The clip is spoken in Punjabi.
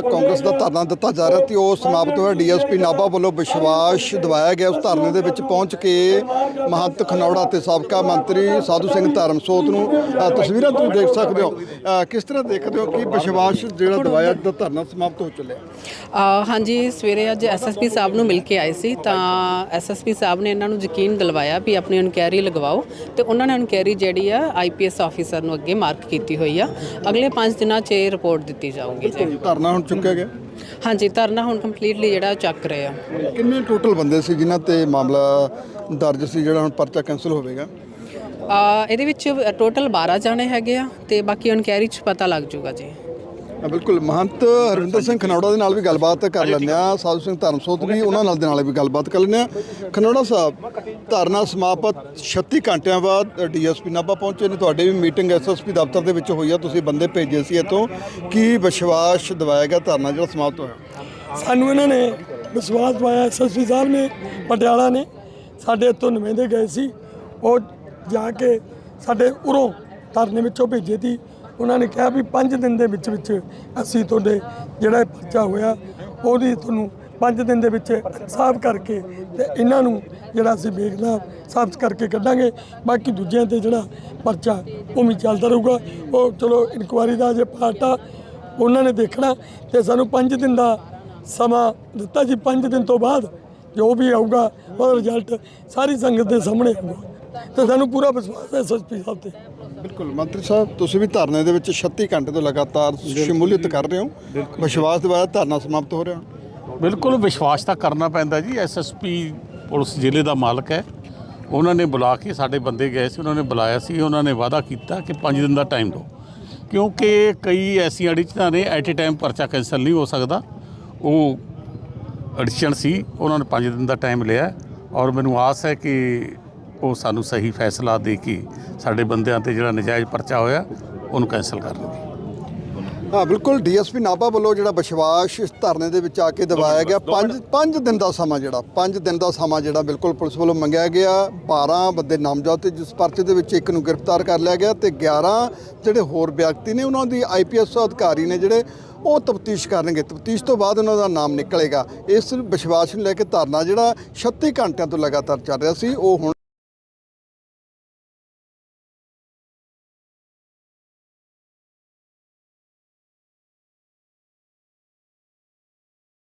ਕਾਂਗਰਸ ਦਾ ਧਰਨਾ ਦਿੱਤਾ ਜਾ ਰਿਹਾ ਸੀ ਉਹ ਸਮਾਪਤ ਹੋਇਆ। ਡੀਐਸਪੀ ਨਾਭਾ ਵੱਲੋਂ ਵਿਸ਼ਵਾਸ ਦਿਵਾਇਆ ਗਿਆ। ਉਸ ਧਰਨੇ ਦੇ ਵਿੱਚ ਪਹੁੰਚ ਕੇ ਮਹੰਤ ਖਨੌੜਾ ਤੇ ਸਾਬਕਾ ਮੰਤਰੀ ਸਾਧੂ ਸਿੰਘ ਧਰਮਸੋਤ ਨੂੰ ਤਸਵੀਰਾਂ ਤੁਸੀਂ ਦੇਖ ਸਕਦੇ ਹੋ। ਕਿਸ ਤਰ੍ਹਾਂ ਦੇਖਦੇ ਹੋ ਕਿ ਵਿਸ਼ਵਾਸ ਜਿਹੜਾ ਦਿਵਾਇਆ ਦਾ ਧਰਨਾ ਸਮਾਪਤ ਹੋ ਚੱਲਿਆ? ਹਾਂਜੀ ਸਵੇਰੇ ਅੱਜ ਐਸਐਸਪੀ ਸਾਹਿਬ ਨੂੰ ਮਿਲ ਕੇ ਆਏ ਸੀ ਤਾਂ ਐਸਐਸਪੀ ਸਾਹਿਬ ਨੇ ਇਹਨਾਂ ਨੂੰ ਯਕੀਨ ਦਿਲਵਾਇਆ ਵੀ ਆਪਣੀ ਇਨਕੁਆਇਰੀ ਲਗਵਾਓ ਤੇ ਉਹਨਾਂ ਨੇ ਇਨਕੁਆਇਰੀ ਜਿਹੜੀ ਆ ਆਈਪੀਐਸ ਆਫੀਸਰ ਨੂੰ ਅੱਗੇ ਮਾਰਕ ਕੀਤੀ ਹੋਈ ਆ। ਅਗਲੇ 5 ਦਿਨਾਂ 'ਚ ਇਹ ਰਿਪੋਰਟ ਦਿੱਤੀ ਜਾਊਗੀ। ਜੀ ਧਰਨਾ ਹੁਣ ਚੁੱਕਿਆ ਗਿਆ। ਹਾਂਜੀ ਧਰਨਾ ਹੁਣ ਕੰਪਲੀਟਲੀ ਜਿਹੜਾ ਚੱਕ ਰਹੇ ਆ। ਕਿੰਨੇ ਟੋਟਲ ਬੰਦੇ ਸੀ ਜਿਨ੍ਹਾਂ ਤੇ ਮਾਮਲਾ ਦਰਜ ਸੀ ਜਿਹੜਾ ਹੁਣ ਪਰਚਾ ਕੈਂਸਲ ਹੋਵੇਗਾ? ਅ, ਇਹਦੇ ਵਿੱਚ ਟੋਟਲ 12 ਜਾਣੇ ਹੈਗੇ ਆ ਤੇ ਬਾਕੀ ਇਨਕੁਆਇਰੀ 'ਚ ਪਤਾ ਲੱਗ ਜਾਊਗਾ ਜੀ। ਬਿਲਕੁਲ। ਮਹੰਤ ਹਰਵਿੰਦਰ ਸਿੰਘ ਖਨੌੜਾ ਦੇ ਨਾਲ ਵੀ ਗੱਲਬਾਤ ਕਰ ਲੈਂਦੇ ਆ ਸਾਧੂ ਸਿੰਘ ਧਰਮਸੋਤ ਵੀ ਉਹਨਾਂ ਨਾਲ ਦੇ ਨਾਲ ਵੀ ਗੱਲਬਾਤ ਕਰ ਲੈਂਦੇ ਆ ਖਨੌੜਾ ਸਾਹਿਬ ਧਰਨਾ ਸਮਾਪਤ 36 ਘੰਟਿਆਂ ਬਾਅਦ ਡੀਐਸਪੀ ਨਾਭਾ ਪਹੁੰਚੇ ਨੇ। ਤੁਹਾਡੀ ਵੀ ਮੀਟਿੰਗ ਐਸਐਸਪੀ ਦਫ਼ਤਰ ਦੇ ਵਿੱਚ ਹੋਈ ਆ। ਤੁਸੀਂ ਬੰਦੇ ਭੇਜੇ ਸੀ ਇੱਥੋਂ। ਕੀ ਵਿਸ਼ਵਾਸ ਦਿਵਾਇਆ ਗਿਆ ਧਰਨਾ ਜਿਹੜਾ ਸਮਾਪਤ ਹੋਇਆ? ਸਾਨੂੰ ਇਹਨਾਂ ਨੇ ਵਿਸ਼ਵਾਸ ਦਵਾਇਆ। ਐਸਐਸਪੀ ਸਾਹਿਬ ਨੇ ਪਟਿਆਲਾ ਨੇ ਸਾਡੇ ਇੱਥੋਂ ਨੁਮਾਇੰਦੇ ਗਏ ਸੀ। ਉਹ ਜਾ ਕੇ ਸਾਡੇ ਉਰੋਂ ਧਰਨੇ ਵਿੱਚੋਂ ਭੇਜੇ ਸੀ। ਉਹਨਾਂ ਨੇ ਕਿਹਾ ਵੀ 5 ਦਿਨ ਦੇ ਵਿੱਚ ਵਿੱਚ ਅਸੀਂ ਤੁਹਾਡੇ ਜਿਹੜਾ ਇਹ ਪਰਚਾ ਹੋਇਆ, ਉਹਦੀ ਤੁਹਾਨੂੰ 5 ਦਿਨ ਦੇ ਵਿੱਚ ਸਾਫ਼ ਕਰਕੇ ਤੇ ਇਹਨਾਂ ਨੂੰ ਜਿਹੜਾ ਅਸੀਂ ਵੇਖਦਾ ਸਾਫ਼ ਕਰਕੇ ਕੱਢਾਂਗੇ। ਬਾਕੀ ਦੂਜਿਆਂ ਤੇ ਜਿਹੜਾ ਪਰਚਾ, ਉਹ ਵੀ ਚੱਲਦਾ ਰਹੂਗਾ। ਉਹ ਚਲੋ ਇਨਕੁਆਇਰੀ ਦਾ ਜੇ ਪਾਰਟ ਆ, ਉਹਨਾਂ ਨੇ ਦੇਖਣਾ ਤੇ ਸਾਨੂੰ 5 ਦਿਨ ਦਾ ਸਮਾਂ ਦਿੱਤਾ ਜੀ। 5 ਦਿਨ ਤੋਂ ਬਾਅਦ ਜੋ ਵੀ ਆਊਗਾ, ਉਹਦਾ ਰਿਜ਼ਲਟ ਸਾਰੀ ਸੰਗਤ ਦੇ ਸਾਹਮਣੇ ਆਊਗਾ। ਤੇ ਸਾਨੂੰ ਪੂਰਾ ਵਿਸ਼ਵਾਸ ਹੈ ਐਸਐਸਪੀ ਸਾਹਿਬ ਤੇ। ਬਿਲਕੁਲ ਮੰਤਰੀ ਸਾਹਿਬ ਤੁਸੀਂ ਵੀ ਧਰਨੇ ਦੇ ਵਿੱਚ 36 ਘੰਟੇ ਤੋਂ ਲਗਾਤਾਰ ਸ਼ਮੂਲੀਅਤ ਕਰ ਰਹੇ ਹੋ। ਵਿਸ਼ਵਾਸ ਦਿਵਾਇਆ ਧਰਨਾ ਸਮਾਪਤ ਹੋ ਰਿਹਾ। ਬਿਲਕੁਲ ਵਿਸ਼ਵਾਸ ਤਾਂ ਕਰਨਾ ਪੈਂਦਾ ਜੀ। ਐਸਐਸਪੀ ਪੁਲਿਸ ਜ਼ਿਲ੍ਹੇ ਦਾ ਮਾਲਕ ਹੈ। ਉਹਨਾਂ ਨੇ ਬੁਲਾ ਕੇ ਸਾਡੇ ਬੰਦੇ ਗਏ ਸੀ ਉਹਨਾਂ ਨੇ ਬੁਲਾਇਆ ਸੀ ਉਹਨਾਂ ਨੇ ਵਾਅਦਾ ਕੀਤਾ ਕਿ 5 ਦਿਨ ਦਾ ਟਾਈਮ ਦਿਓ। ਕਿਉਂਕਿ ਕਈ ਐਸੀਆਂ ਅੜਿਚਨਾਂ ਨੇ ਐਟ ਏ ਟਾਈਮ ਪਰਚਾ ਕੈਂਸਲ ਨਹੀਂ ਹੋ ਸਕਦਾ। ਉਹ ਅੜਚਣ ਸੀ ਉਹਨਾਂ ਨੇ 5 ਦਿਨ ਦਾ ਟਾਈਮ ਲਿਆ। ਔਰ ਮੈਨੂੰ ਆਸ ਹੈ ਕਿ ਉਹ ਸਾਨੂੰ ਸਹੀ ਫੈਸਲਾ ਦੇ ਕੇ ਸਾਡੇ ਬੰਦਿਆਂ ਤੇ ਜਿਹੜਾ ਨਜਾਇਜ਼ ਪਰਚਾ ਹੋਇਆ ਉਹਨੂੰ ਕੈਂਸਲ ਕਰ ਦੇਣਗੇ ਹਾਂ ਬਿਲਕੁਲ ਡੀਐਸਪੀ ਨਾਭਾ ਵੱਲੋਂ ਜਿਹੜਾ ਵਿਸ਼ਵਾਸ ਇਸ ਧਰਨੇ ਦੇ ਵਿੱਚ ਆ ਕੇ ਦਿਵਾਇਆ ਗਿਆ। 5 5 ਦਿਨ ਦਾ ਸਮਾਂ ਜਿਹੜਾ 5 ਦਿਨ ਦਾ ਸਮਾਂ ਜਿਹੜਾ ਬਿਲਕੁਲ ਪੁਲਿਸ ਵੱਲੋਂ ਮੰਗਿਆ ਗਿਆ। 12 ਬੰਦੇ ਨਾਮਜ਼ਦ ਤੇ ਜਿਸ ਪਰਚੇ ਦੇ ਵਿੱਚ ਇੱਕ ਨੂੰ ਗ੍ਰਿਫਤਾਰ ਕਰ ਲਿਆ ਗਿਆ ਤੇ 11 ਜਿਹੜੇ ਹੋਰ ਵਿਅਕਤੀ ਨੇ ਉਹਨਾਂ ਦੀ ਆਈਪੀਐਸ ਅਧਿਕਾਰੀ ਨੇ ਜਿਹੜੇ ਉਹ ਤਫਤੀਸ਼ ਕਰਨਗੇ। ਤਫਤੀਸ਼ ਤੋਂ ਬਾਅਦ ਉਹਨਾਂ ਦਾ ਨਾਮ ਨਿਕਲੇਗਾ। ਇਸ ਵਿਸ਼ਵਾਸ ਨੂੰ ਲੈ ਕੇ ਧਰਨਾ ਜਿਹੜਾ 36 ਘੰਟਿਆਂ ਤੋਂ ਲਗਾਤਾਰ ਚੱਲ ਰਿਹਾ ਸੀ ਉਹ ਹੁਣ